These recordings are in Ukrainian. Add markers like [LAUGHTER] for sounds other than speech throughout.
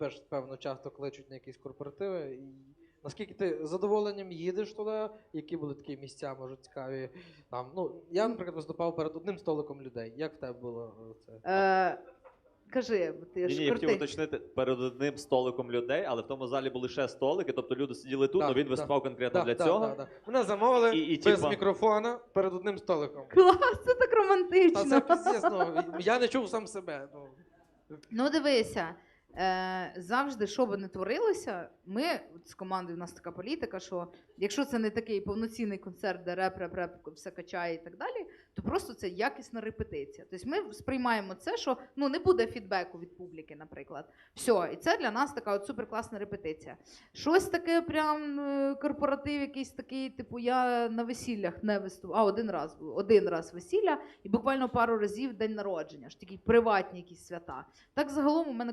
теж, певно, часто кличуть на якісь корпоративи. І наскільки ти з задоволенням їдеш туди, які були такі місця, може, цікаві. Там, ну, я, наприклад, виступав перед одним столиком людей. Як в тебе було е, це? Е, кажи, ти Ні, ж ні, я хотів крутий. уточнити перед одним столиком людей, але в тому залі були ще столики, тобто люди сиділи тут, Так, але він так. виступав конкретно для цього. да, да. Мене замовили І- і без типа- мікрофона перед одним столиком. Клас, це так Та романтично. це піздець, ну, я не чув сам себе. Ну. Ну, дивися, е, завжди, що би не творилося, ми з командою, у нас така політика, що якщо це не такий повноцінний концерт, де реп, реп, реп, все качає і так далі, то просто це якісна репетиція. Тобто ми сприймаємо це, що ну, не буде фідбеку від публіки, наприклад. Все, і це для нас така от суперкласна репетиція. Щось таке, прям е, корпоратив, якийсь такий, типу, я на весіллях не виступав. А один раз було, один раз весілля, і буквально пару разів день народження, ж такі приватні якісь свята. Так загалом у мене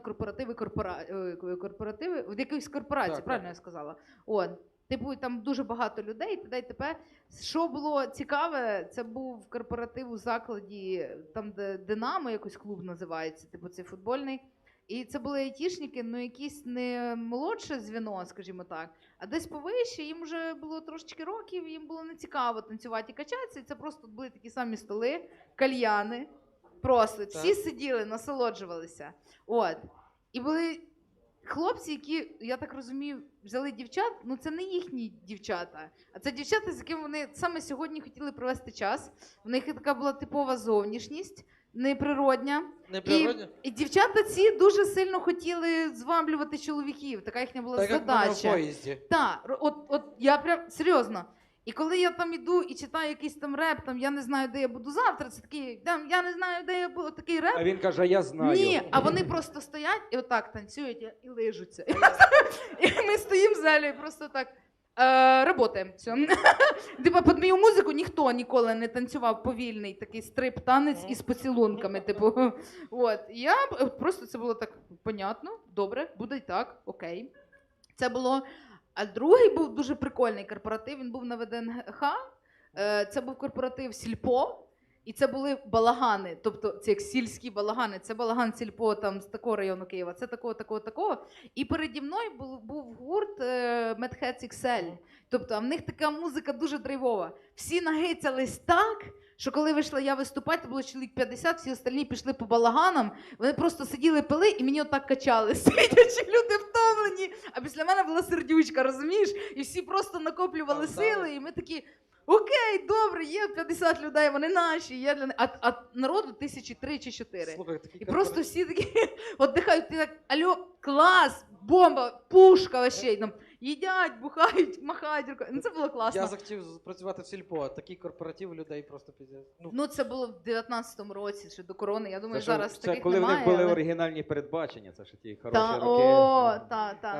корпоративи, корпора... е, корпоративи в якихось корпорацій, Так, правильно так. я сказала. От. Типу, там дуже багато людей, і т.д. і т.п. Що було цікаве, це був корпоратив у закладі, там, де Динамо, якось клуб називається, типу, це футбольний. І це були айтішники, ну якісь не молодше звіно, скажімо так, а десь повище, їм вже було трошечки років, їм було не цікаво танцювати і качатися. І це просто були такі самі столи, кальяни. Просто всі сиділи, насолоджувалися. От. І були хлопці, які, я так розумію, взяли дівчат. Ну це не їхні дівчата, а це дівчата, з якими вони саме сьогодні хотіли провести час. В них така була типова зовнішність, неприродня. Не І, і дівчата ці дуже сильно хотіли зваблювати чоловіків. Така їхня була Так як мене в задача. поїзді. Так, от, от я прям серйозно. І коли я там іду і читаю якийсь там реп, там я не знаю, де я буду завтра, це такий, там я не знаю, де я буду, такий реп. А він каже, я знаю. Ні, а вони просто стоять і отак танцюють і- лижуться. [LAUGHS] І ми стоїмо в залі і просто так. Е, работаємо. Все. [LAUGHS] Типа під мою музику ніхто ніколи не танцював повільний такий стрип-танець із поцілунками. Типу, от. Я просто це було так понятно, добре, буде й так, окей. Це було. А другий був дуже прикольний корпоратив. Він був на ВДНГ. Е, Це був корпоратив Сільпо. І це були балагани, тобто це як сільські балагани. Це балаган сільпо там з такого району Києва, це такого, такого, такого. І переді мною був, був гурт Hats XL. Тобто, в них така музика дуже драйвова. Всі нагицялись так, що коли вийшла я виступати, було чоловік 50, всі остальні пішли по балаганам. Вони просто сиділи, пили і мені отак качали. [LAUGHS] Сидячи, люди втомлені. А після мене була сердючка, розумієш? І всі просто накоплювали сили, і ми такі. Окей, добре, є 50 людей, вони наші, є для них. А, а народу тисячі три чи чотири. Слухай, такий І просто всі такі [LAUGHS] віддихають, ти так, алло, клас, бомба, пушка вообще. І Там їдять, бухають, махають рукою. Ну це було класно. Я захотів працювати в сільпо, а такий корпоратив людей просто піздець. Ну, Ну це було в 19-му році, ще до корони. Я думаю, Це, що- зараз це таких коли немає. в них були але- оригінальні передбачення, це ж ті хороші Та, роки. о, та, та.